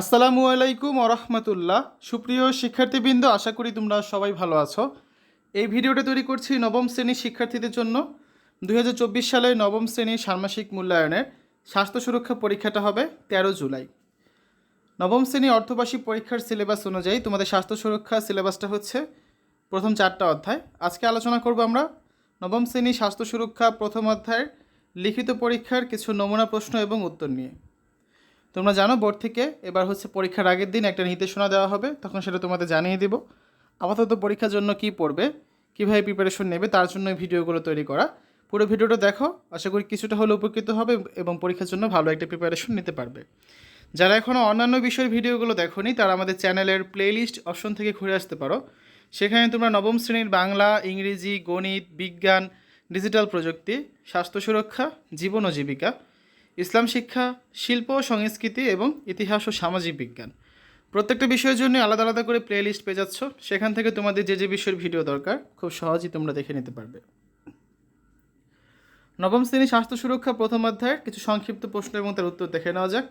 আসসালামু আলাইকুম আরহামতুল্লাহ সুপ্রিয় শিক্ষার্থীবৃন্দ, আশা করি তোমরা সবাই ভালো আছো। এই ভিডিওটা তৈরি করছি নবম শ্রেণির শিক্ষার্থীদের জন্য। দু হাজার চব্বিশ সালে নবম শ্রেণির ষান্মাসিক মূল্যায়নের স্বাস্থ্য সুরক্ষা পরীক্ষাটা হবে তেরো জুলাই। নবম শ্রেণি অর্থবার্ষিক পরীক্ষার সিলেবাস অনুযায়ী তোমাদের স্বাস্থ্য সুরক্ষা সিলেবাসটা হচ্ছে প্রথম চারটা অধ্যায়। আজকে আলোচনা করব আমরা নবম শ্রেণি স্বাস্থ্য সুরক্ষা প্রথম অধ্যায়ের লিখিত পরীক্ষার কিছু নমুনা প্রশ্ন এবং উত্তর নিয়ে। তোমরা জানো, বোর্ড থেকে এবার হচ্ছে পরীক্ষার আগের দিন একটা নির্দেশনা দেওয়া হবে, তখন সেটা তোমাদের জানিয়ে দিব। আপাতত পরীক্ষার জন্য কি পড়বে, কীভাবে প্রিপারেশন নেবে, তার জন্য ভিডিওগুলো তৈরি করা। পুরো ভিডিওটা দেখো, আশা করি কিছুটা হলে উপকৃত হবে এবং পরীক্ষার জন্য ভালো একটা প্রিপারেশন নিতে পারবে। যারা এখনও অন্যান্য বিষয়ের ভিডিওগুলো দেখোনি, তারা আমাদের চ্যানেলের প্লেলিস্ট অপশন থেকে ঘুরে আসতে পারো। সেখানে তোমরা নবম শ্রেণির বাংলা, ইংরেজি, গণিত, বিজ্ঞান ডিজিটাল প্রযুক্তি, স্বাস্থ্য সুরক্ষা, জীবন ও জীবিকা ইসলাম শিক্ষা, শিল্প, সংস্কৃতি এবং ইতিহাস ও সামাজিক বিজ্ঞান। প্রত্যেকটা বিষয়ের জন্য আলাদা আলাদা করে প্লে লিস্ট পেয়ে যাচ্ছ। সেখান থেকে তোমাদের যে যে বিষয়ের ভিডিও দরকার, খুব সহজেই তোমরা দেখে নিতে পারবে। নবম শ্রেণি স্বাস্থ্য সুরক্ষা প্রথম অধ্যায়ের কিছু সংক্ষিপ্ত প্রশ্ন এবং তার উত্তর দেখে নেওয়া যাক।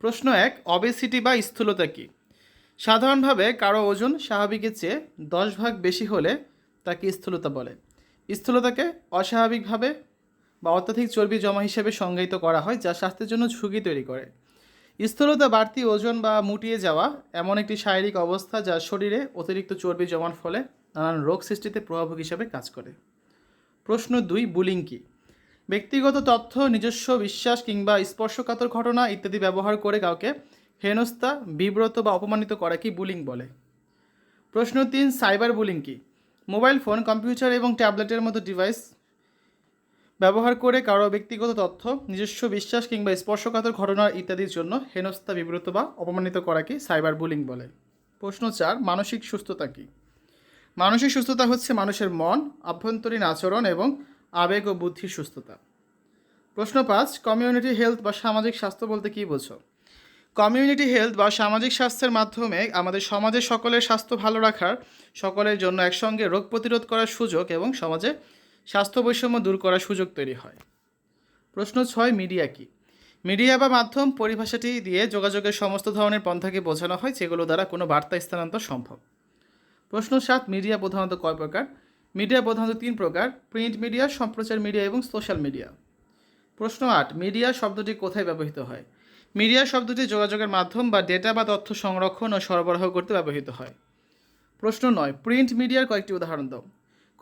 প্রশ্ন এক অবেসিটি বা স্থূলতা কী? সাধারণভাবে কারও ওজন স্বাভাবিকের চেয়ে দশ ভাগ বেশি হলে তাকে স্থূলতা বলে। স্থূলতাকে অস্বাভাবিকভাবে বা অত্যাধিক চর্বি জমা হিসেবে সংজ্ঞায়িত করা হয়, যা স্বাস্থ্যের জন্য ঝুঁকি তৈরি করে। স্থূলতা বাড়তি ওজন বা মুটিয়ে যাওয়া এমন একটি শারীরিক অবস্থা যা শরীরে অতিরিক্ত চর্বি জমার ফলে নানান রোগ সৃষ্টিতে প্রভাবক হিসেবে কাজ করে। প্রশ্ন দুই, বুলিং কি? ব্যক্তিগত তথ্য, নিজস্ব বিশ্বাস কিংবা স্পর্শকাতর ঘটনা ইত্যাদি ব্যবহার করে কাউকে হেনস্থা, বিব্রত বা অপমানিত করা কি বুলিং বলে? প্রশ্ন তিন, সাইবার বুলিং কি? মোবাইল ফোন, কম্পিউটার এবং ট্যাবলেটের মতো ডিভাইস ব্যবহার করে কারও ব্যক্তিগত তথ্য, নিজস্ব বিশ্বাস কিংবা স্পর্শকাতর ঘটনা ইত্যাদির জন্য হেনস্থা, বিব্রত বা অপমানিত করাকে সাইবার বুলিং বলে। প্রশ্ন চার, মানসিক সুস্থতা কী? মানসিক সুস্থতা হচ্ছে মানুষের মন, আভ্যন্তরীণ আচরণ এবং আবেগ ও বুদ্ধির সুস্থতা। প্রশ্ন পাঁচ, কমিউনিটি হেলথ বা সামাজিক স্বাস্থ্য বলতে কী বোঝো? কমিউনিটি হেলথ বা সামাজিক স্বাস্থ্যের মাধ্যমে আমাদের সমাজের সকলের স্বাস্থ্য ভালো রাখার, সকলের জন্য একসঙ্গে রোগ প্রতিরোধ করার সুযোগ এবং সমাজে স্বাস্থ্য বৈষম্য দূর করার সুযোগ তৈরি হয়। প্রশ্ন ছয়, মিডিয়া কি? মিডিয়া বা মাধ্যম পরিভাষাটি দিয়ে যোগাযোগের সমস্ত ধরনের পন্থাকে বোঝানো হয়, যেগুলো দ্বারা কোনো বার্তা স্থানান্তর সম্ভব। প্রশ্ন সাত, মিডিয়া প্রধানত কয় প্রকার? মিডিয়া প্রধানত তিন প্রকার, প্রিন্ট মিডিয়া, সম্প্রচার মিডিয়া এবং সোশ্যাল মিডিয়া। প্রশ্ন আট, মিডিয়া শব্দটি কোথায় ব্যবহৃত হয়? মিডিয়া শব্দটি যোগাযোগের মাধ্যম বা ডেটা বা তথ্য সংরক্ষণ ও সরবরাহ করতে ব্যবহৃত হয়। প্রশ্ন নয়, প্রিন্ট মিডিয়ার কয়েকটি উদাহরণ দাও।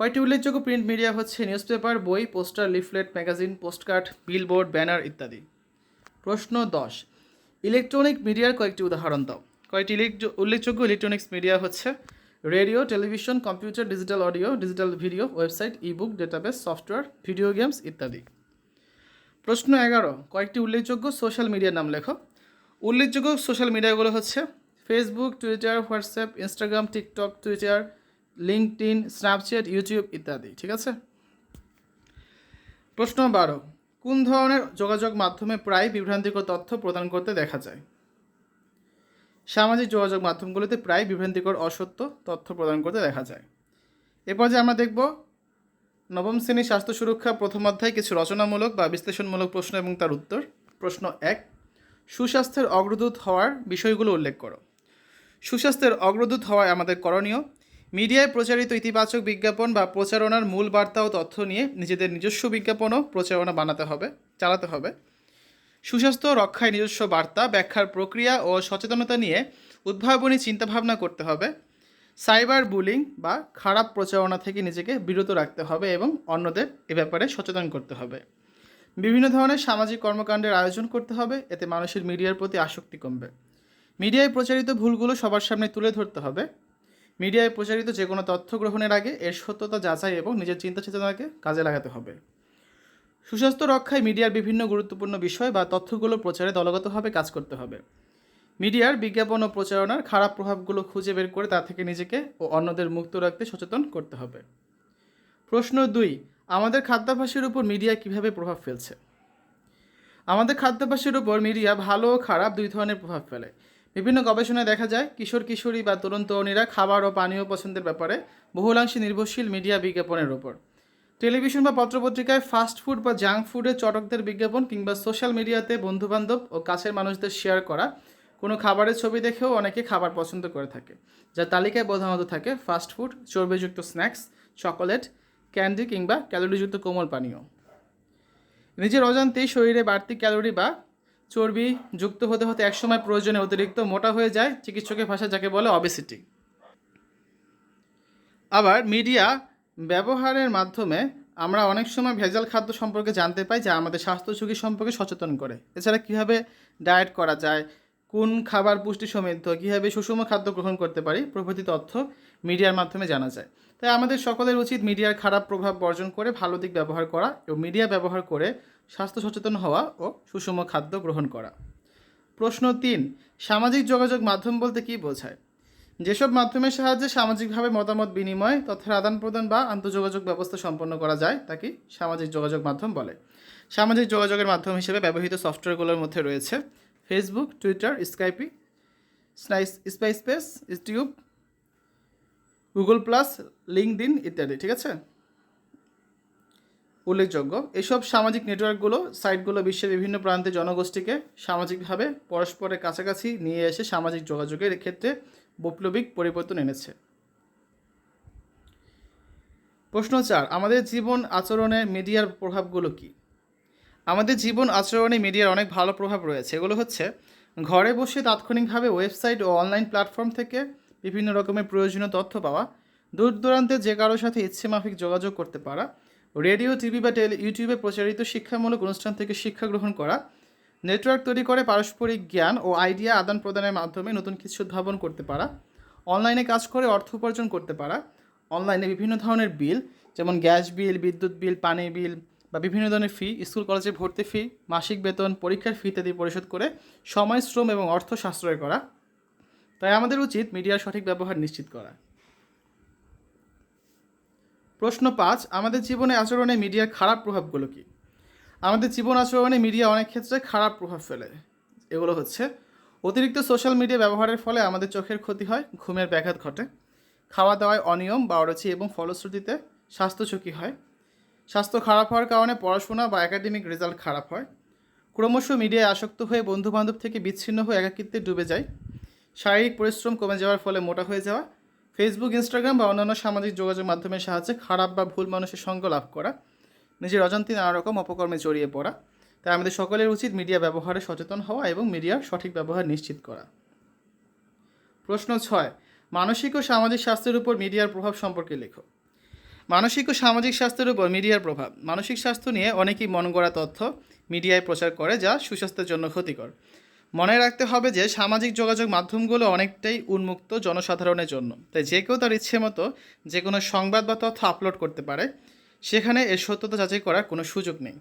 কয়েকটি উল্লেখযোগ্য প্রিন্ট মিডিয়া হচ্ছে নিউজ পেপার বই, poster, leaflet, magazine, postcard, billboard, banner ইত্যাদি। প্রশ্ন দশ, ইলেকট্রনিক মিডিয়ার কয়েকটি উদাহরণ দাও। কয়েকটি উল্লেখযোগ্য ইলেকট্রনিক্স মিডিয়া হচ্ছে radio, television, computer, digital audio, digital video, website, ebook, database, software, video games ইত্যাদি। প্রশ্ন এগারো, কয়েকটি উল্লেখযোগ্য সোশ্যাল মিডিয়ার নাম লেখো। উল্লেখযোগ্য সোশ্যাল মিডিয়াগুলো হচ্ছে Facebook, Twitter, WhatsApp, Instagram, TikTok, Twitter LinkedIn, Snapchat, YouTube ইত্যাদি, ঠিক আছে? প্রশ্ন বারো, কোন ধরনের যোগাযোগ মাধ্যমে প্রায় বিভ্রান্তিকর তথ্য প্রদান করতে দেখা যায়? সামাজিক যোগাযোগ মাধ্যমগুলোতে প্রায় বিভ্রান্তিকর, অসত্য তথ্য প্রদান করতে দেখা যায়। এরপর যে আমরা দেখব, নবম শ্রেণি স্বাস্থ্য সুরক্ষা প্রথম অধ্যায় কিছু রচনামূলক বা বিশ্লেষণমূলক প্রশ্ন এবং তার উত্তর। প্রশ্ন এক, সুস্বাস্থ্যের অগ্রদূত হওয়ার বিষয়গুলো উল্লেখ করো। সুস্বাস্থ্যের অগ্রদূত হওয়ায় আমাদের করণীয়। মিডিয়ায় প্রচারিত ইতিবাচক বিজ্ঞাপন বা প্রচারণার মূল বার্তা ও তথ্য নিয়ে নিজেদের নিজস্ব বিজ্ঞাপনও প্রচারণা বানাতে হবে, চালাতে হবে। সুস্বাস্থ্য রক্ষায় নিজস্ব বার্তা, ব্যাখ্যার প্রক্রিয়া ও সচেতনতা নিয়ে উদ্ভাবনী চিন্তাভাবনা করতে হবে। সাইবার বুলিং বা খারাপ প্রচারণা থেকে নিজেকে বিরত রাখতে হবে এবং অন্যদের এ ব্যাপারে সচেতন করতে হবে। বিভিন্ন ধরনের সামাজিক কর্মকাণ্ডের আয়োজন করতে হবে, এতে মানুষের মিডিয়ার প্রতি আসক্তি কমবে। মিডিয়ায় প্রচারিত ভুলগুলো সবার সামনে তুলে ধরতে হবে। মিডিয়ায় প্রচারিত যে কোনো তথ্য গ্রহণের আগে এর সত্যতা যাচাই এবং নিজের চিন্তা চেতনাকে কাজে লাগাতে হবে। সুস্বাস্থ্য রক্ষায় মিডিয়ার বিভিন্ন গুরুত্বপূর্ণ বিষয় বা তথ্যগুলো প্রচারে দলগতভাবে কাজ করতে হবে। মিডিয়ার বিজ্ঞাপন ও প্রচারণার খারাপ প্রভাবগুলো খুঁজে বের করে তা থেকে নিজেকে ও অন্যদের মুক্ত রাখতে সচেতন করতে হবে। প্রশ্ন দুই, আমাদের খাদ্যাভ্যাসের উপর মিডিয়া কীভাবে প্রভাব ফেলছে? আমাদের খাদ্যাভ্যাসের উপর মিডিয়া ভালো ও খারাপ দুই ধরনের প্রভাব ফেলে। বিভিন্ন গবেষণায় দেখা যায়, কিশোর কিশোরী বা তরুণ তরুণীরা খাবার ও পানীয় পছন্দের ব্যাপারে বহুলাংশে নির্ভরশীল মিডিয়া বিজ্ঞাপনের উপর টেলিভিশন বা পত্রপত্রিকায় ফাস্ট ফুড বা জাঙ্ক ফুডের চটকদের বিজ্ঞাপন কিংবা সোশ্যাল মিডিয়াতে বন্ধুবান্ধব ও কাছের মানুষদের শেয়ার করা, কোনো খাবারের ছবি দেখেও অনেকে খাবার পছন্দ করে থাকে। যার তালিকায় প্রধানত থাকে ফাস্ট ফুড চর্বিযুক্ত স্ন্যাক্স চকোলেট ক্যান্ডি কিংবা ক্যালোরিযুক্ত কোমল পানীয়। নিজের অজান্তেই শরীরে বাড়তি ক্যালোরি বা চর্বি যুক্ত হতে হতে একসময় প্রয়োজনে অতিরিক্ত মোটা হয়ে যায়। চিকিৎসকের ভাষা যাকে বলে অবেসিটি আবার মিডিয়া ব্যবহারের মাধ্যমে আমরা অনেক সময় ভেজাল খাদ্য সম্পর্কে জানতে পাই যা আমাদের স্বাস্থ্য ঝুঁকি সম্পর্কে সচেতন করে। এছাড়া কীভাবে ডায়েট করা যায়, কোন খাবার পুষ্টি সমৃদ্ধ কীভাবে সুষম খাদ্য গ্রহণ করতে পারি প্রভৃতি তথ্য মিডিয়ার মাধ্যমে জানা যায়। তাই আমাদের সকলের উচিত মিডিয়ার খারাপ প্রভাব বর্জন করে ভালো দিক ব্যবহার করা এবং মিডিয়া ব্যবহার করে স্বাস্থ্য সচেতন হওয়া ও সুষম খাদ্য গ্রহণ করা। প্রশ্ন তিন, সামাজিক যোগাযোগ মাধ্যম বলতে কী বোঝায়? যেসব মাধ্যমের সাহায্যে সামাজিকভাবে মতামত বিনিময়, তথ্যের আদান প্রদান বা আন্তঃযোগাযোগ ব্যবস্থা সম্পন্ন করা যায় তাকে সামাজিক যোগাযোগ মাধ্যম বলে। সামাজিক যোগাযোগের মাধ্যম হিসেবে ব্যবহৃত সফটওয়্যারগুলোর মধ্যে রয়েছে ফেসবুক টুইটার স্কাইপি স্পাইসপেস ইউটিউব গুগল প্লাস লিঙ্কডিন ইত্যাদি, ঠিক আছে? উল্লেখযোগ্য। এসব সামাজিক নেটওয়ার্কগুলো, সাইটগুলো বিশ্বের বিভিন্ন প্রান্তে জনগোষ্ঠীকে সামাজিকভাবে পরস্পরের কাছাকাছি নিয়ে এসে সামাজিক যোগাযোগের ক্ষেত্রে বৈপ্লবিক পরিবর্তন এনেছে। প্রশ্ন চার, আমাদের জীবন আচরণে মিডিয়ার প্রভাবগুলো কী? আমাদের জীবন আচরণে মিডিয়ার অনেক ভালো প্রভাব রয়েছে। এগুলো হচ্ছে, ঘরে বসে তাৎক্ষণিকভাবে ওয়েবসাইট ও অনলাইন প্ল্যাটফর্ম থেকে বিভিন্ন রকমের প্রয়োজনীয় তথ্য পাওয়া। দূর দূরান্তে যে কারোর সাথে ইচ্ছেমাফিক যোগাযোগ করতে পারা। রেডিও, টিভি বা টেলি, ইউটিউবে প্রচারিত শিক্ষামূলক অনুষ্ঠান থেকে শিক্ষা গ্রহণ করা। নেটওয়ার্ক তৈরি করে পারস্পরিক জ্ঞান ও আইডিয়া আদান প্রদানের মাধ্যমে নতুন কিছু উদ্ভাবন করতে পারা। অনলাইনে কাজ করে অর্থ উপার্জন করতে পারা। অনলাইনে বিভিন্ন ধরনের বিল, যেমন গ্যাস বিল, বিদ্যুৎ বিল, পানি বিল বা বিভিন্ন ধরনের ফি, স্কুল, কলেজে ভর্তি ফি, মাসিক বেতন, পরীক্ষার ফি ইত্যাদি পরিশোধ করে সময়, শ্রম এবং অর্থ সাশ্রয় করা। তাই আমাদের উচিত মিডিয়ার সঠিক ব্যবহার নিশ্চিত করা। প্রশ্ন পাঁচ, আমাদের জীবনে আচরণে মিডিয়ার খারাপ প্রভাবগুলো কী? আমাদের জীবন আচরণে মিডিয়া অনেক ক্ষেত্রে খারাপ প্রভাব ফেলে। এগুলো হচ্ছে, অতিরিক্ত সোশ্যাল মিডিয়া ব্যবহারের ফলে আমাদের চোখের ক্ষতি হয়, ঘুমের ব্যাঘাত ঘটে খাওয়া দাওয়ায় অনিয়ম বা অরুচি এবং ফলশ্রুতিতে স্বাস্থ্য ঝুঁকি হয়। স্বাস্থ্য খারাপ হওয়ার কারণে পড়াশোনা বা একাডেমিক রেজাল্ট খারাপ হয়। ক্রমশ মিডিয়ায় আসক্ত হয়ে বন্ধুবান্ধব থেকে বিচ্ছিন্ন হয়ে একাকিত্বে ডুবে যায় শারীরিক পরিশ্রম কমে যাওয়ার ফলে মোটা হয়ে যাওয়া ফেসবুক ইনস্টাগ্রাম বা অন্যান্য সামাজিক যোগাযোগ মাধ্যমের সাহায্যে খারাপ বা ভুল মানুষের সঙ্গ লাভ করা, নিজের অজান্তে নানা রকম অপকর্মে জড়িয়ে পড়া, তাই আমাদের সকলের উচিত মিডিয়া ব্যবহারে সচেতন হওয়া এবং মিডিয়ার সঠিক ব্যবহার নিশ্চিত করা। প্রশ্ন ছয়, মানসিক ও সামাজিক স্বাস্থ্যের উপর মিডিয়ার প্রভাব সম্পর্কে লেখো। মানসিক ও সামাজিক স্বাস্থ্যের উপর মিডিয়ার প্রভাব, মানসিক স্বাস্থ্য নিয়ে অনেকেই মন গড়া তথ্য মিডিয়ায় প্রচার করে যা সুস্বাস্থ্যের জন্য ক্ষতিকর। মনে রাখতে হবে যে সামাজিক যোগাযোগ মাধ্যমগুলো অনেকটাই উন্মুক্ত জনসাধারণের জন্য। তাই যে কেউ তার ইচ্ছে মতো যে কোনো সংবাদ বা তথ্য আপলোড করতে পারে, সেখানে এর সত্যতা যাচাই করার কোনো সুযোগ নেই।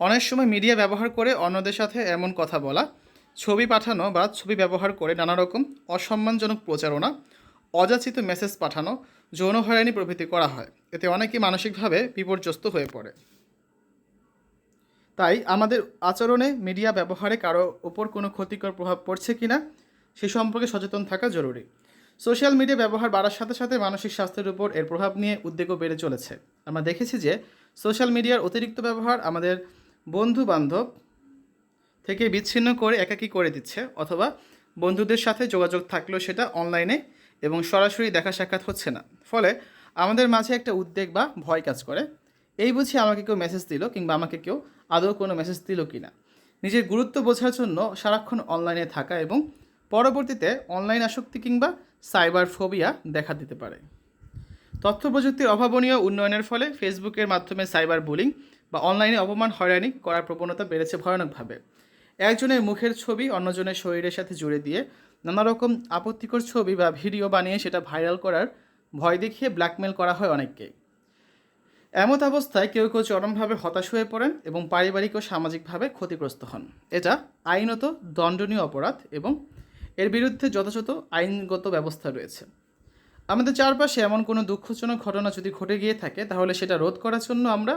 অনেক সময় মিডিয়া ব্যবহার করে অন্যদের সাথে এমন কথা বলা, ছবি পাঠানো বা ছবি ব্যবহার করে নানা রকম অসম্মানজনক প্রচারণা, অযাচিত মেসেজ পাঠানো, যৌন হয়রানি প্রভৃতি করা হয়। এতে অনেকেই মানসিকভাবে বিপর্যস্ত হয়ে পড়ে। তাই আমাদের আচরণে মিডিয়া ব্যবহারে কারও ওপর কোনো ক্ষতিকর প্রভাব পড়ছে কি না সে সম্পর্কে সচেতন থাকা জরুরি। সোশ্যাল মিডিয়া ব্যবহার বাড়ার সাথে সাথে মানসিক স্বাস্থ্যের উপর এর প্রভাব নিয়ে উদ্বেগও বেড়ে চলেছে। আমরা দেখেছি যে সোশ্যাল মিডিয়ার অতিরিক্ত ব্যবহার আমাদের বন্ধু বান্ধব থেকে বিচ্ছিন্ন করে একাকী করে দিচ্ছে অথবা বন্ধুদের সাথে যোগাযোগ থাকলেও সেটা অনলাইনে এবং সরাসরি দেখা সাক্ষাৎ হচ্ছে না। ফলে আমাদের মাঝে একটা উদ্বেগ বা ভয় কাজ করে। এই বুঝি আমাকে কেউ মেসেজ দিল কিংবা আমাকে কেউ আদৌ কোনো মেসেজ দিল কি না নিজের গুরুত্ব বোঝার জন্য সারাক্ষণ অনলাইনে থাকা এবং পরবর্তীতে অনলাইন আসক্তি কিংবা সাইবার ফোবিয়া দেখা দিতে পারে। তথ্য প্রযুক্তির অভাবনীয় উন্নয়নের ফলে ফেসবুকের মাধ্যমে সাইবার বুলিং বা অনলাইনে অপমান, হয়রানি করার প্রবণতা বেড়েছে ভয়ানকভাবে। একজনের মুখের ছবি অন্যজনের শরীরের সাথে জুড়ে দিয়ে নানা রকম আপত্তিকর ছবি বা ভিডিও বানিয়ে সেটা ভাইরাল করার ভয় দেখিয়ে ব্ল্যাকমেল করা হয় অনেককেই এমত অবস্থায় কেউ কেউ চরমভাবে হতাশ হয়ে পড়েন এবং পারিবারিক ও সামাজিকভাবে ক্ষতিগ্রস্ত হন। এটা আইনত দণ্ডনীয় অপরাধ এবং এর বিরুদ্ধে যথাযথ আইনগত ব্যবস্থা রয়েছে। আমাদের চারপাশে এমন কোনো দুঃখজনক ঘটনা যদি ঘটে গিয়ে থাকে, তাহলে সেটা রোধ করার জন্য আমরা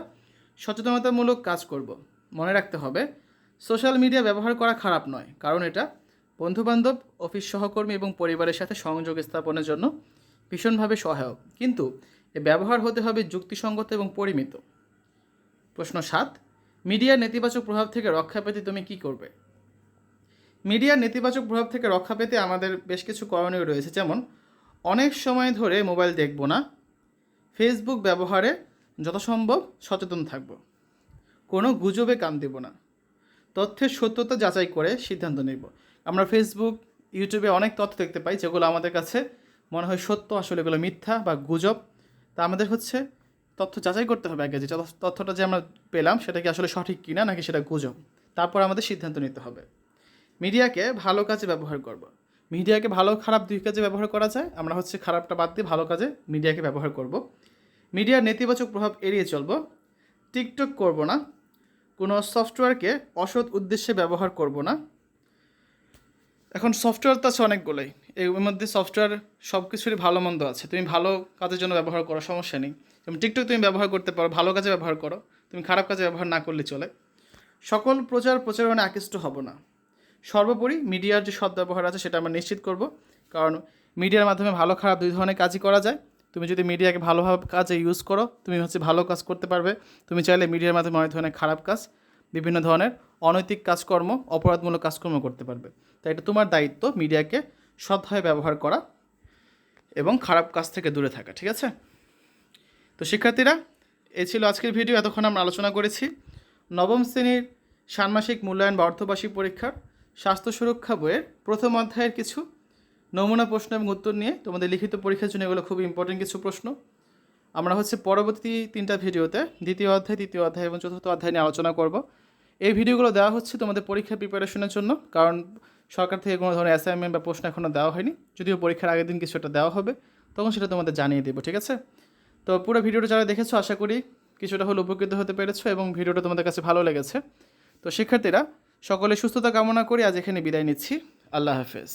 সচেতনতামূলক কাজ করব। মনে রাখতে হবে, সোশ্যাল মিডিয়া ব্যবহার করা খারাপ নয়, কারণ এটা বন্ধুবান্ধব, অফিস সহকর্মী এবং পরিবারের সাথে সংযোগ স্থাপনের জন্য ভীষণভাবে সহায়ক। কিন্তু এ ব্যবহার হতে হবে যুক্তিসঙ্গত এবং পরিমিত। প্রশ্ন সাত, মিডিয়ার নেতিবাচক প্রভাব থেকে রক্ষা পেতে তুমি কি করবে? মিডিয়ার নেতিবাচক প্রভাব থেকে রক্ষা পেতে আমাদের বেশ কিছু করণীয় রয়েছে। যেমন, অনেক সময় ধরে মোবাইল দেখব না, ফেসবুক ব্যবহারে যথাসম্ভব সচেতন থাকব, কোনো গুজবে কান দেব না, তথ্যের সত্যতা যাচাই করে সিদ্ধান্ত নেব। আমরা ফেসবুক, ইউটিউবে অনেক তথ্য দেখতে পাই যেগুলো আমাদের কাছে মনে হয় সত্য, আসলে এগুলো মিথ্যা বা গুজব তা আমাদের হচ্ছে তথ্য যাচাই করতে হবে আগে যে তথ্যটা যে আমরা পেলাম সেটা কি আসলে সঠিক কিনা নাকি সেটা গুজব। তারপর আমাদের সিদ্ধান্ত নিতে হবে। মিডিয়াকে ভালো কাজে ব্যবহার করব। মিডিয়াকে ভালো খারাপ দুই কাজে ব্যবহার করা যায়। আমরা হচ্ছে খারাপটা বাদ দিয়ে ভালো কাজে মিডিয়াকে ব্যবহার করব। মিডিয়ার নেতিবাচক প্রভাব এড়িয়ে চলব। টিকটক করব না। কোনো সফটওয়্যারকে অসৎ উদ্দেশ্যে ব্যবহার করব না। এখন সফটওয়্যার তো আছে অনেকগুলোই। এর মধ্যে সফটওয়্যার সব কিছুরই ভালো মন্দ আছে। তুমি ভালো কাজের জন্য ব্যবহার করো, সমস্যা নেই। যেমন টিকটক তুমি ব্যবহার করতে পারো, ভালো কাজে ব্যবহার করো। তুমি খারাপ কাজে ব্যবহার না করলে চলে। সকল প্রচার প্রচারণে আকৃষ্ট হব না। সর্বোপরি মিডিয়ার যে সদ্ব্যবহার আছে সেটা আমরা নিশ্চিত করব। কারণ মিডিয়ার মাধ্যমে ভালো, খারাপ দুই ধরনের কাজই করা যায়। তুমি যদি মিডিয়াকে ভালোভাবে কাজে ইউজ করো, তুমি হচ্ছে ভালো কাজ করতে পারবে। তুমি চাইলে মিডিয়ার মাধ্যমে অনেক ধরনের খারাপ কাজ, বিভিন্ন ধরনের অনৈতিক কাজকর্ম, অপরাধমূলক কাজকর্ম করতে পারবে। তাই এটা তোমার দায়িত্ব, মিডিয়াকে সৎভাবে ব্যবহার করা এবং খারাপ কাজ থেকে দূরে থাকা, ঠিক আছে? তো শিক্ষার্থীরা এই ছিল আজকের ভিডিও, এতক্ষণ আমরা আলোচনা করেছি। নবম শ্রেণির ষান্মাসিক মূল্যায়ন বা অর্থবার্ষিক পরীক্ষার স্বাস্থ্য সুরক্ষা বইয়ের প্রথম অধ্যায়ের কিছু নমুনা প্রশ্ন এবং উত্তর নিয়ে তোমাদের লিখিত পরীক্ষার জন্য এগুলো খুব ইম্পর্টেন্ট কিছু প্রশ্ন। আমরা হচ্ছে পরবর্তী তিনটা ভিডিওতে দ্বিতীয় অধ্যায়, তৃতীয় অধ্যায় এবং চতুর্থ অধ্যায় নিয়ে আলোচনা করব। এই ভিডিওগুলো দেওয়া হচ্ছে তোমাদের পরীক্ষা প্রিপারেশনের জন্য, কারণ সরকার থেকে কোনো ধরনের অ্যাসাইনমেন্ট বা প্রশ্ন এখনও দেওয়া হয়নি। যদিও পরীক্ষার আগের দিন কিছু একটা দেওয়া হবে, তখন সেটা তোমাদের জানিয়ে দেবো, ঠিক আছে? তো পুরো ভিডিওটা যারা দেখেছ, আশা করি কিছুটা হলে উপকৃত হতে পেরেছ এবং ভিডিওটা তোমাদের কাছে ভালো লেগেছে। তো শিক্ষার্থীরা, সকলে সুস্থতা কামনা করি, আজ এখানে বিদায় নিচ্ছি। আল্লাহ হাফেজ।